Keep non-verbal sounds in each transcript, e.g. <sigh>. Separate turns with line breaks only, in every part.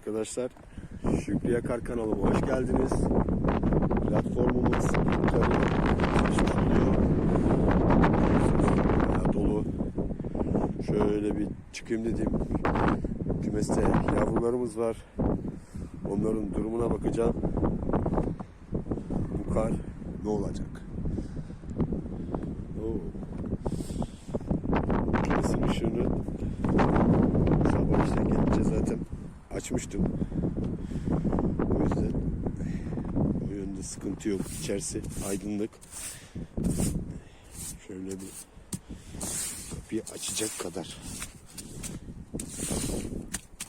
Arkadaşlar Şükrü Yakar kanalıma hoş geldiniz. Platformumuz. Bayağı dolu. Şöyle bir çıkayım dedim. Kümeste yavrularımız var. Onların durumuna bakacağım. Bu kar ne olacak? Oo. Kümesin ışığını sabah işte gelince zaten açmıştım. O yüzden o yönde sıkıntı yok. İçerisi aydınlık. Şöyle bir kapıyı açacak kadar.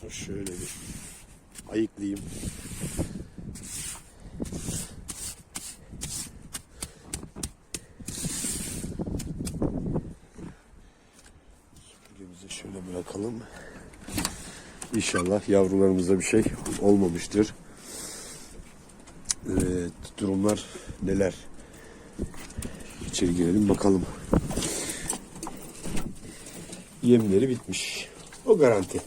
Şöyle bir ayıklayayım. İnşallah yavrularımıza bir şey olmamıştır. Evet, durumlar neler? İçeri girelim bakalım. Yemleri bitmiş. O garanti.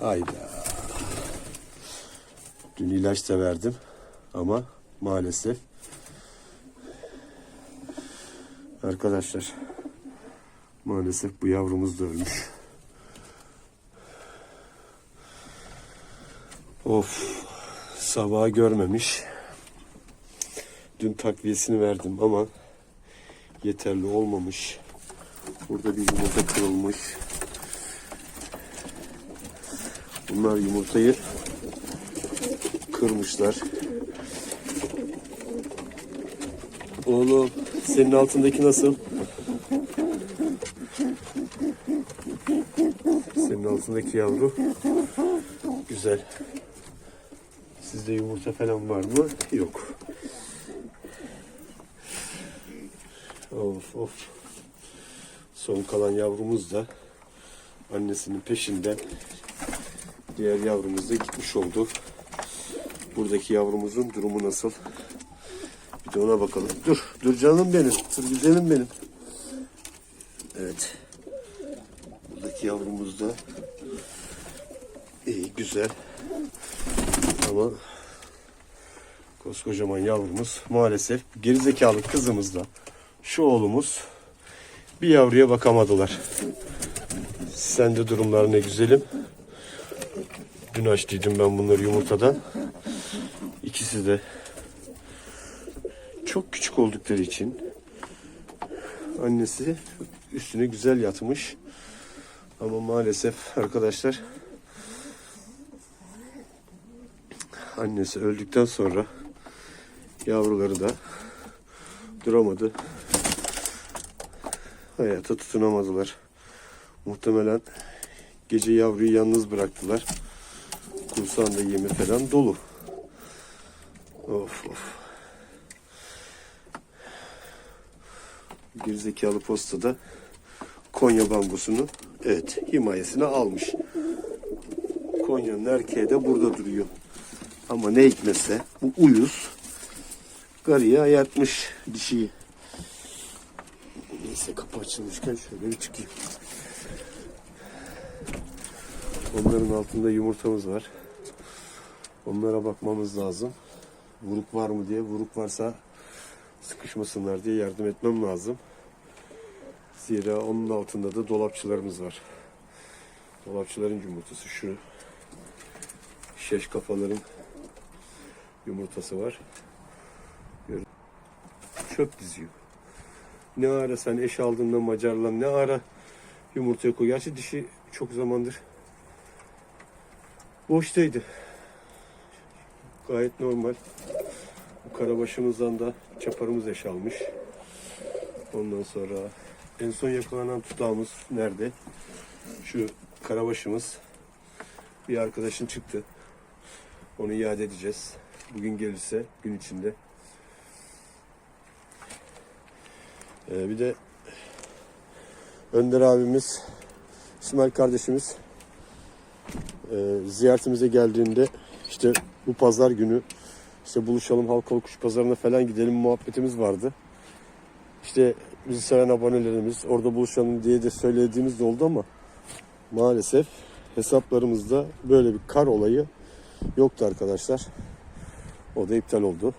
Hayda. Dün ilaç da verdim ama maalesef arkadaşlar maalesef bu yavrumuz da ölmüş. Of sabah görmemiş. Dün takviyesini verdim ama yeterli olmamış. Burada bir yumurta kırılmış. Bunlar yumurtayı kırmışlar. Oğlum senin altındaki nasıl? Senin altındaki yavru güzel. Sizde yumurta falan var mı? Yok. Of of. Son kalan yavrumuz da annesinin peşinden diğer yavrumuz da gitmiş oldu. Buradaki yavrumuzun durumu nasıl? Bir de ona bakalım. Dur, dur canım benim. Dur güzelim benim. Evet. Buradaki yavrumuz da iyi, güzel. Ama koskocaman yavrumuz maalesef gerizekalı kızımızla şu oğlumuz bir yavruya bakamadılar. Sende durumlar ne güzelim. Dün açtıydım ben bunları yumurtadan. İkisi de çok küçük oldukları için annesi üstüne güzel yatmış. Ama maalesef arkadaşlar annesi öldükten sonra yavruları da duramadı. Hayata tutunamadılar. Muhtemelen gece yavruyu yalnız bıraktılar. Kursağında yemi falan dolu. Of of. Gerizekalı postada Konya bambusunu evet himayesine almış. Konya'nın erkeği de burada duruyor. Ama ne hikmetse bu uyuz garıya ayartmış dişiyi. Neyse kapı açılmışken şöyle bir çıkayım. Onların altında yumurtamız var. Onlara bakmamız lazım. Vuruk var mı diye. Vuruk varsa sıkışmasınlar diye yardım etmem lazım. Zira onun altında da dolapçılarımız var. Dolapçıların yumurtası şu. Şeş kafaların yumurtası var. Çöp diziyor. Ne ara sen eş aldığında Macarla ne ara yumurtaya koy. Gerçi dişi çok zamandır boştaydı. Gayet normal. Bu karabaşımızdan da çaparımız eş almış. Ondan sonra en son yakalanan tutağımız nerede? Şu karabaşımız bir arkadaşın çıktı. Onu iade edeceğiz. Bugün gelirse gün içinde. Ee, bir de Önder abimiz, İsmail kardeşimiz e, ziyaretimize geldiğinde işte bu pazar günü işte buluşalım Halkalı Kuş Pazarı'na falan gidelim muhabbetimiz vardı. İşte bizi seven abonelerimiz orada buluşalım diye de söylediğimiz de oldu ama maalesef hesaplarımızda böyle bir kar olayı yoktu arkadaşlar. O da iptal oldu.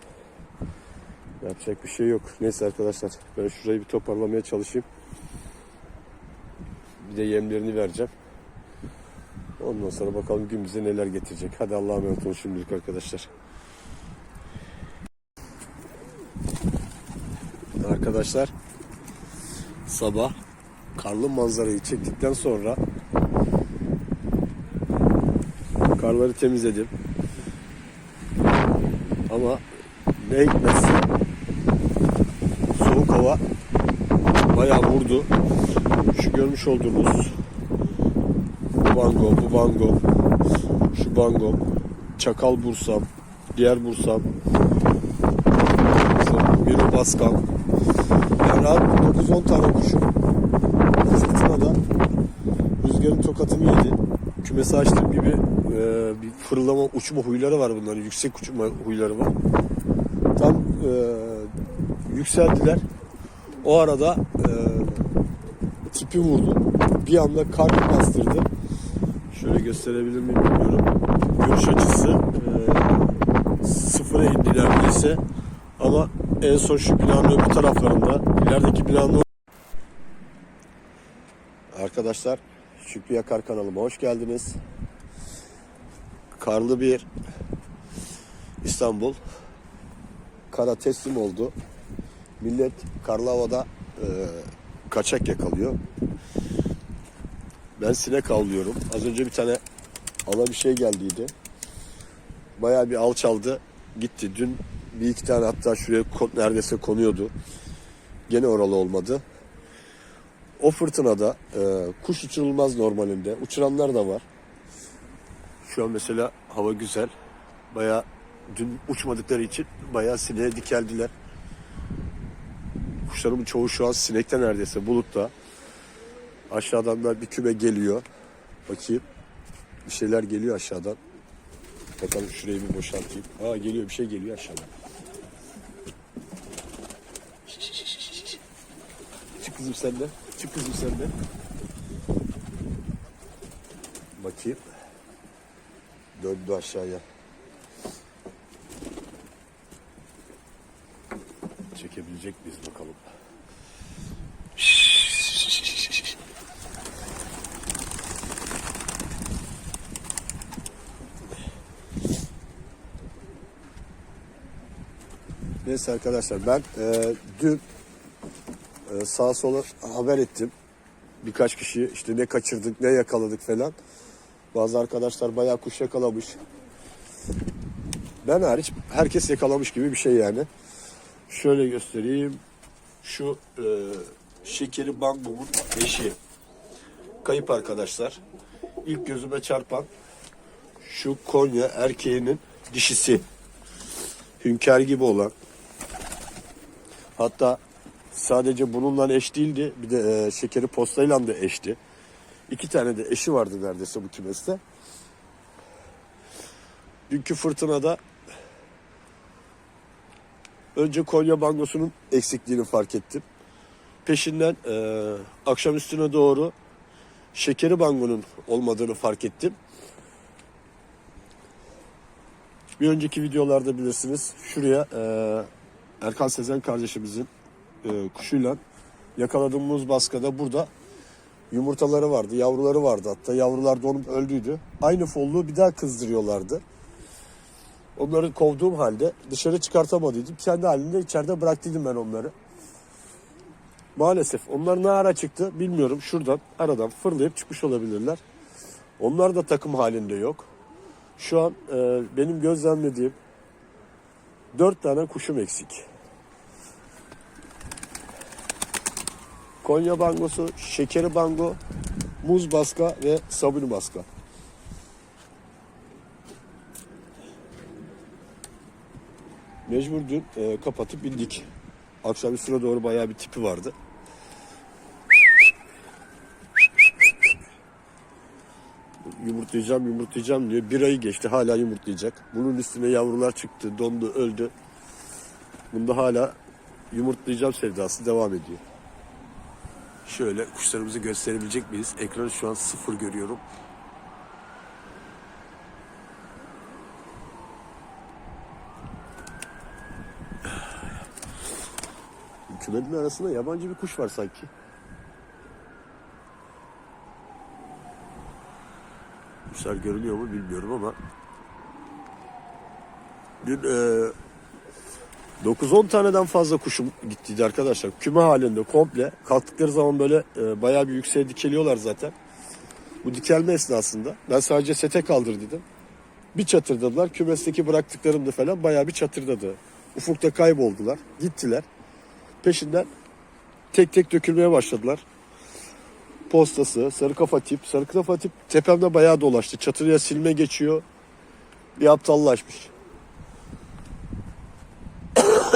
Yapacak bir şey yok. Neyse arkadaşlar ben şurayı bir toparlamaya çalışayım. Bir de yemlerini vereceğim. Ondan sonra bakalım gün bize neler getirecek. Hadi Allah'a emanet olun şimdilik arkadaşlar. Arkadaşlar sabah karlı manzarayı çektikten sonra karları temizledim. Ama ne hikmetse hava bayağı vurdu. Şu görmüş olduğunuz bu bango, bu bango, şu bango, çakal bursam, diğer bursam, bir baskan. Yani rahat 9-10 tane kuşum fırtınada rüzgarın tokatını yedi. Kümesi açtığım gibi e, bir fırlama, uçma huyları var bunların. Yüksek uçma huyları var. Tam e, yükseldiler. O arada e, tipi vurdu. Bir anda kar bastırdı. Şöyle gösterebilir miyim bilmiyorum. Görüş açısı e, sıfıra indi neredeyse. Ama en son şu binanın öbür taraflarında, ilerideki binanın Arkadaşlar, Şükrü Yakar kanalıma hoş geldiniz. Karlı bir İstanbul. Kara teslim oldu. Millet karlı havada e, kaçak yakalıyor. Ben sinek avlıyorum. Az önce bir tane ala bir şey geldiydi. Bayağı bir alçaldı. Gitti. Dün bir iki tane hatta şuraya neredeyse konuyordu. Gene oralı olmadı. O fırtınada e, kuş uçurulmaz normalinde. Uçuranlar da var. Şu an mesela hava güzel. Bayağı dün uçmadıkları için bayağı sineğe dikeldiler. Kuşlarımın çoğu şu an sinekte neredeyse bulutta. Aşağıdan da bir küme geliyor. Bakayım. Bir şeyler geliyor aşağıdan. Bakalım şurayı bir boşaltayım. Aa geliyor bir şey geliyor aşağıdan. Çık kızım sen de. Çık kızım sen de. Bakayım. Döndü aşağıya. Çekebilecek miyiz bakalım. Neyse arkadaşlar ben e, dün e, sağa sola haber ettim. Birkaç kişi işte ne kaçırdık ne yakaladık falan. Bazı arkadaşlar bayağı kuş yakalamış. Ben hariç herkes yakalamış gibi bir şey yani. Şöyle göstereyim. Şu e, şekeri bambumun eşi. Kayıp arkadaşlar. İlk gözüme çarpan şu Konya erkeğinin dişisi. Hünkar gibi olan. Hatta sadece bununla eş değildi. Bir de e, şekeri postayla da eşti. İki tane de eşi vardı neredeyse bu kümeste. Dünkü fırtınada önce Konya bangosunun eksikliğini fark ettim. Peşinden e, akşam üstüne doğru şekeri bangonun olmadığını fark ettim. Bir önceki videolarda bilirsiniz şuraya e, Erkan Sezen kardeşimizin e, kuşuyla yakaladığımız baskada burada yumurtaları vardı, yavruları vardı hatta yavrular donup öldüydü. Aynı folluğu bir daha kızdırıyorlardı. Onları kovduğum halde dışarı çıkartamadıydım. Kendi halinde içeride bıraktıydım ben onları. Maalesef onlar ne ara çıktı bilmiyorum. Şuradan aradan fırlayıp çıkmış olabilirler. Onlar da takım halinde yok. Şu an e, benim gözlemlediğim dört tane kuşum eksik. Konya bangosu, şekeri bango, muz baska ve sabuni baska. Mecbur dün e, kapatıp bindik. Akşam üstüne doğru bayağı bir tipi vardı. Yumurtlayacağım, yumurtlayacağım diyor. Bir ayı geçti hala yumurtlayacak. Bunun üstüne yavrular çıktı, dondu, öldü. Bunda hala yumurtlayacağım sevdası devam ediyor. Şöyle kuşlarımızı gösterebilecek miyiz? Ekranı şu an sıfır görüyorum. Kümenin arasında yabancı bir kuş var sanki. Kuşlar görünüyor mu bilmiyorum ama dün e, 9-10 taneden fazla kuşum gittiydi arkadaşlar. Küme halinde komple. Kalktıkları zaman böyle e, bayağı bir yükseğe dikeliyorlar zaten. Bu dikelme esnasında ben sadece sete kaldır dedim. Bir çatırdadılar. Kümesteki bıraktıklarımda falan bayağı bir çatırdadı. Ufukta kayboldular. Gittiler. Peşinden tek tek dökülmeye başladılar. Postası, sarı kafa tip. Sarı kafa tip tepemde bayağı dolaştı. Çatıya silme geçiyor. Bir aptallaşmış. <coughs>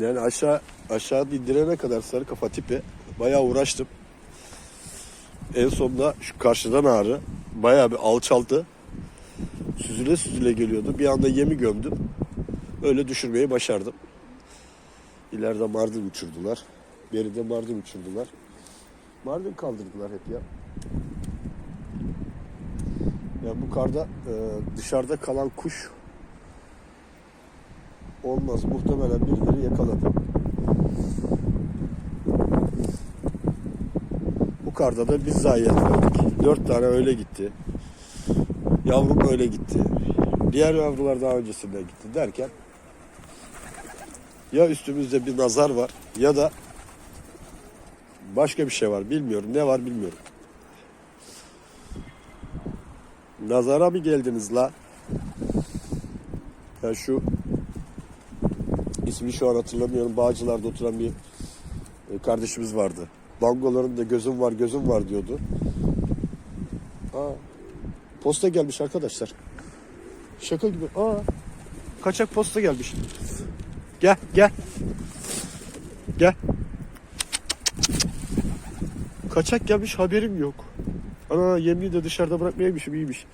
Yani aşağı aşağı indirene kadar sarı kafa tipi bayağı uğraştım. En sonunda şu karşıdan ağrı bayağı bir alçaldı. Süzüle süzüle geliyordu. Bir anda yemi gömdüm. Öyle düşürmeyi başardım. İleride Mardin uçurdular. Beride Mardin uçurdular. Mardin kaldırdılar hep ya. Ya bu karda e, dışarıda kalan kuş olmaz. Muhtemelen birileri yakaladı. Bu karda da biz zayiat verdik. Dört tane öyle gitti. Yavrum öyle gitti. Diğer yavrular daha öncesinde gitti derken ya üstümüzde bir nazar var ya da başka bir şey var bilmiyorum. Ne var bilmiyorum. Nazara mı geldiniz la? Ya şu ismini şu an hatırlamıyorum. Bağcılar'da oturan bir e, kardeşimiz vardı. Bangolarında gözüm var gözüm var diyordu. Aa, posta gelmiş arkadaşlar. Şaka gibi. Aa, kaçak posta gelmiş. Gel gel. Gel. Kaçak gelmiş haberim yok. Ana yemliği de dışarıda bırakmayaymışım iyiymiş.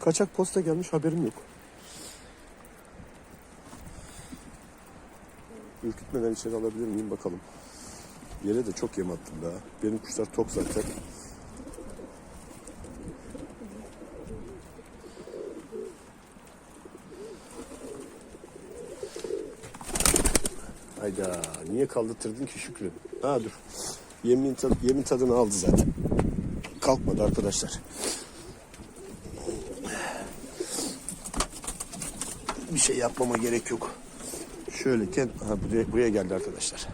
Kaçak posta gelmiş haberim yok. Ürkütmeden içeri alabilir miyim bakalım. Yere de çok yem attım daha. Benim kuşlar tok zaten. Hayda niye kaldırtırdın ki Şükrü? Ha dur. Yemin, tad- yemin tadını aldı zaten. Kalkmadı arkadaşlar. Bir şey yapmama gerek yok. Şöyle kend ha, buraya, buraya geldi arkadaşlar.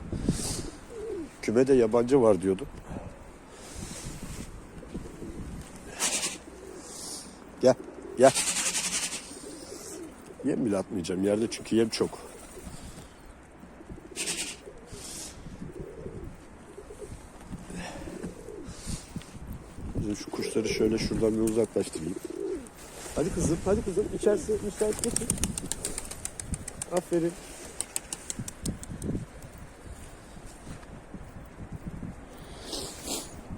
Kümede yabancı var diyordu. Gel, gel. Yem bile atmayacağım yerde çünkü yem çok. Bizim şu kuşları şöyle şuradan bir uzaklaştırayım. Hadi kızım, hadi kızım. İçerisi müsait getir. Aferin.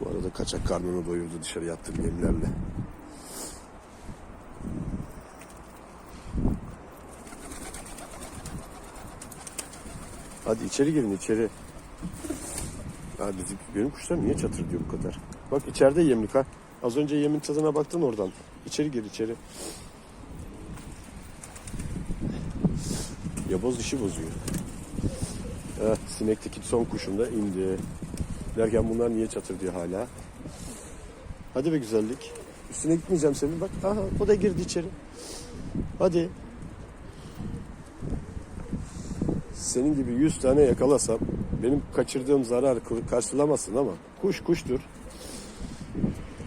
Bu arada kaçak karnını doyurdu dışarı yattığım yemlerle. Hadi içeri girin içeri. Ya bizim, benim kuşlar niye çatır diyor bu kadar? Bak içeride yemlik ha. Az önce yemin tadına baktın oradan. İçeri gir içeri. Yaboz işi bozuyor. Eh, sinekteki son kuşum da indi. Derken bunlar niye çatır diyor hala. Hadi be güzellik. Üstüne gitmeyeceğim senin bak. Aha o da girdi içeri. Hadi. Senin gibi 100 tane yakalasam benim kaçırdığım zarar karşılamasın ama kuş kuştur.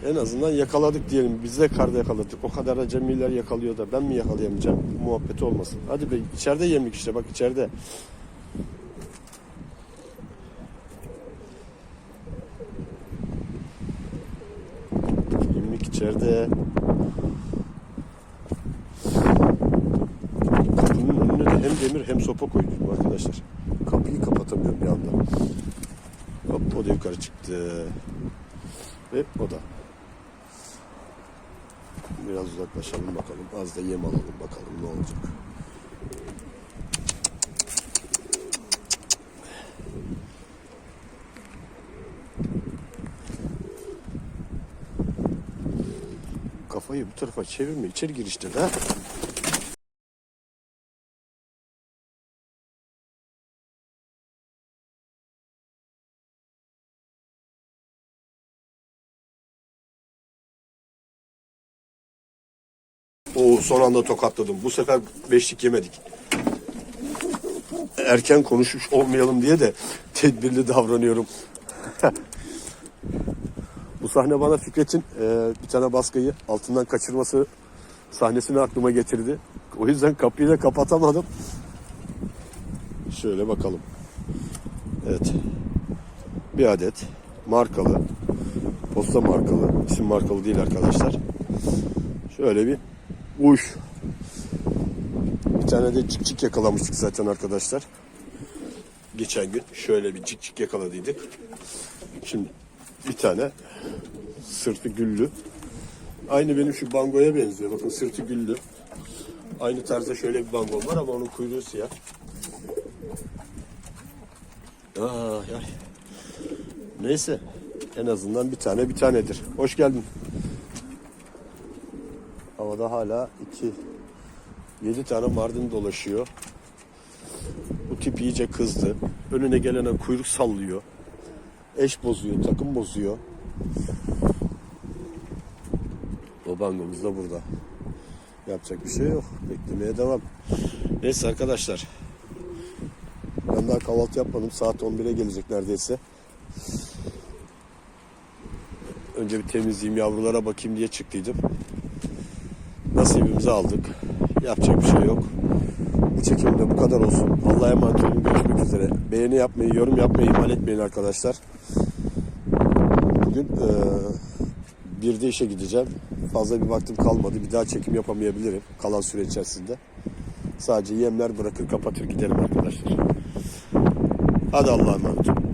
En azından yakaladık diyelim. Biz de karda yakaladık. O kadar da cemiler yakalıyor da ben mi yakalayamayacağım? Bu muhabbeti olmasın. Hadi be içeride yemlik işte bak içeride. Yemlik içeride. Kapının önüne de hem demir hem sopa koydum arkadaşlar. Kapıyı kapatamıyorum bir anda. Hop o da yukarı çıktı. Ve o da. Biraz uzaklaşalım bakalım. Az da yem alalım bakalım ne olacak. Kafayı bu tarafa çevirme. içeri gir işte ha. Oo son anda tokatladım. Bu sefer beşlik yemedik. Erken konuşmuş olmayalım diye de tedbirli davranıyorum. <laughs> Bu sahne bana Fikret'in e, bir tane baskıyı altından kaçırması sahnesini aklıma getirdi. O yüzden kapıyı da kapatamadım. Şöyle bakalım. Evet. Bir adet markalı, posta markalı, isim markalı değil arkadaşlar. Şöyle bir uş. Bir tane de cik cik yakalamıştık zaten arkadaşlar. Geçen gün şöyle bir cik cik yakaladıydık. Şimdi bir tane sırtı güllü. Aynı benim şu bangoya benziyor. Bakın sırtı güllü. Aynı tarzda şöyle bir bangom var ama onun kuyruğu siyah. Ay ay. Neyse. En azından bir tane bir tanedir. Hoş geldin. Havada hala iki, yedi tane mardin dolaşıyor. Bu tip iyice kızdı. Önüne gelene kuyruk sallıyor. Eş bozuyor, takım bozuyor. O bangomuz da burada. Yapacak bir şey yok. Beklemeye devam. Neyse arkadaşlar. Ben daha kahvaltı yapmadım. Saat 11'e gelecek neredeyse. Önce bir temizleyeyim, yavrulara bakayım diye çıktıydım. Nasibimizi aldık. Yapacak bir şey yok. Bu çekimde bu kadar olsun. Allah'a emanet olun. Görüşmek üzere. Beğeni yapmayı, yorum yapmayı ihmal etmeyin arkadaşlar. Bugün eee bir de işe gideceğim. Fazla bir vaktim kalmadı. Bir daha çekim yapamayabilirim kalan süre içerisinde. Sadece yemler bırakır kapatır giderim arkadaşlar. Hadi Allah'a emanet olun.